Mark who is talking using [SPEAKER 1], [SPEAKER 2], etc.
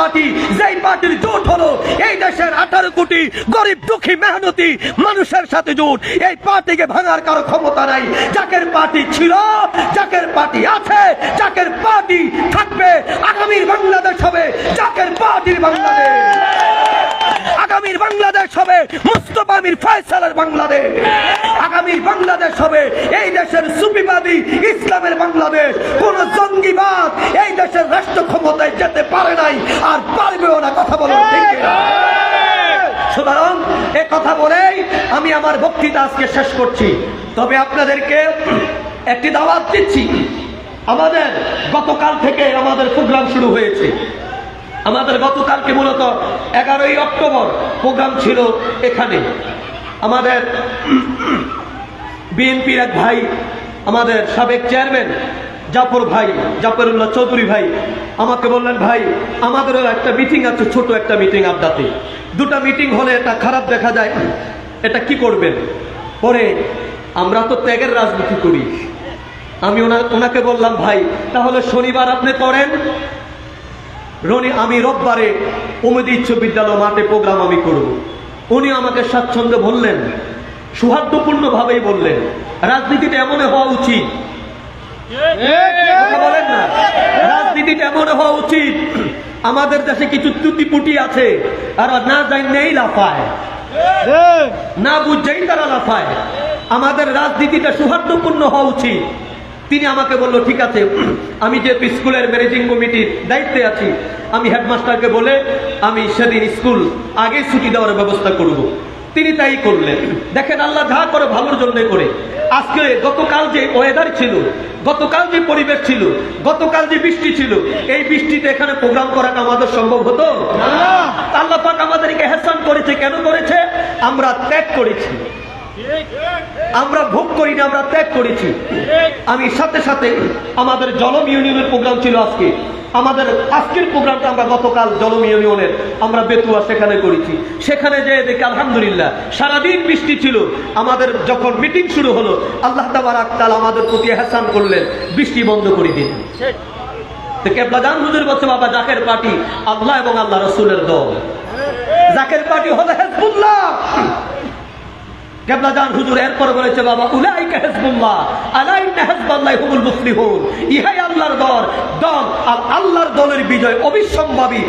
[SPEAKER 1] Party, যেই পার্টির জোট হলো, এই দেশের আঠারো কোটি গরিব দুঃখী মেহনতি মানুষের সাথে জোট। এই পার্টিকে ভাঙার কারও ক্ষমতা নাই। চাকের পার্টি ছিল চাকের পার্টি আছে চাকের পার্টি থাকবে, আগামীর বাংলাদেশ হবে চাকের পার্টির বাংলাদেশ। আগামীর বাংলাদেশ হবে মুস্তফা আমির ফয়সালের বাংলাদেশ। আগামী বাংলাদেশ হবে এই দেশের সুফিবাদী ইসলামের বাংলাদেশ। কোন জঙ্গিবাদ এই দেশের রাষ্ট্র সুতরাং এ কথা বলেই আমি আমার বক্তৃতা আজকে শেষ করছি। তবে আপনাদেরকে একটি দাওয়াত দিচ্ছি। আমাদের গতকাল থেকে আমাদের প্রোগ্রাম শুরু হয়েছে। আমাদের গতকালকে মূলত এগারোই অক্টোবর প্রোগ্রাম ছিল এখানে। আমাদের বিএনপির এক ভাই, আমাদের সাবেক চেয়ারম্যান জাফর ভাই, জাফরুল্লাহ চৌধুরী ভাই, আমাকে বললেন, ভাই, আমাদেরও একটা মিটিং আছে, ছোট একটা মিটিং আড্ডাতে। দুটা মিটিং হলে এটা খারাপ দেখা যায়। এটা কি করবেন? পরে, আমরা তো ত্যাগের রাজনীতি করি। আমি ওনা, ওনাকে বললাম, ভাই, তাহলে শনিবার আপনি করেন? রনি, আমি রোববারে উমেদি উচ্চ বিদ্যালয় মাঠে প্রোগ্রাম আমি করব। উনি আমাকে স্বাচ্ছন্দ্য বললেন, সৌহার্দ্যপূর্ণভাবেই বললেন, রাজনীতিটা এমন হওয়া উচিত রাজনীতিটা এমন হওয়া উচিত। আমাদের দেশে কিছু ত্রুটিপুটি আছে, আর না যাই নেই লাফায়। না বুঝছেই তারা লাফায়। আমাদের রাজনীতিটা সৌহার্দ্যপূর্ণ হওয়া উচিত। তিনি আমাকে বলল, ঠিক আছে, আমি যেহেতু স্কুলের ম্যানেজিং কমিটির দায়িত্বে আছি, আমি হেডমাস্টারকে বলে আমি সেদিন স্কুল আগে ছুটি দেওয়ার ব্যবস্থা করব। তিনি তাই করলেন। দেখেন আল্লাহ যা করে ভালোর জন্য করে। আজকে গতকাল যে ওয়েদার ছিল গতকাল যে পরিবেশ ছিল গতকাল যে বৃষ্টি ছিল এই বৃষ্টিতে এখানে প্রোগ্রাম করাটা আমাদের সম্ভব হতো? আল্লাহ পাক আমাদেরকে হেসান করেছে কেন করেছে? আমরা ত্যাগ করেছি। আমরা ভোগ করি না আমরা ত্যাগ করেছি। আমি সাথে সাথে আমাদের জলম ইউনিয়নের প্রোগ্রাম ছিল আজকে। আমাদের আজকের প্রোগ্রামটা আমরা গতকাল জলম ইউনিয়নের আমরা বেতুয়া সেখানে করেছি। সেখানে যে দেখি, আলহামদুলিল্লাহ, সারাদিন বৃষ্টি ছিল। আমাদের যখন মিটিং শুরু হলো, আল্লাহ তাবার তালা আমাদের প্রতি হেসান করলেন, বৃষ্টি বন্ধ করে দিন। তো আল্লাহ আল্লাহর দল দল আর আল্লাহর দলের বিজয় অবিসম্ভাবী।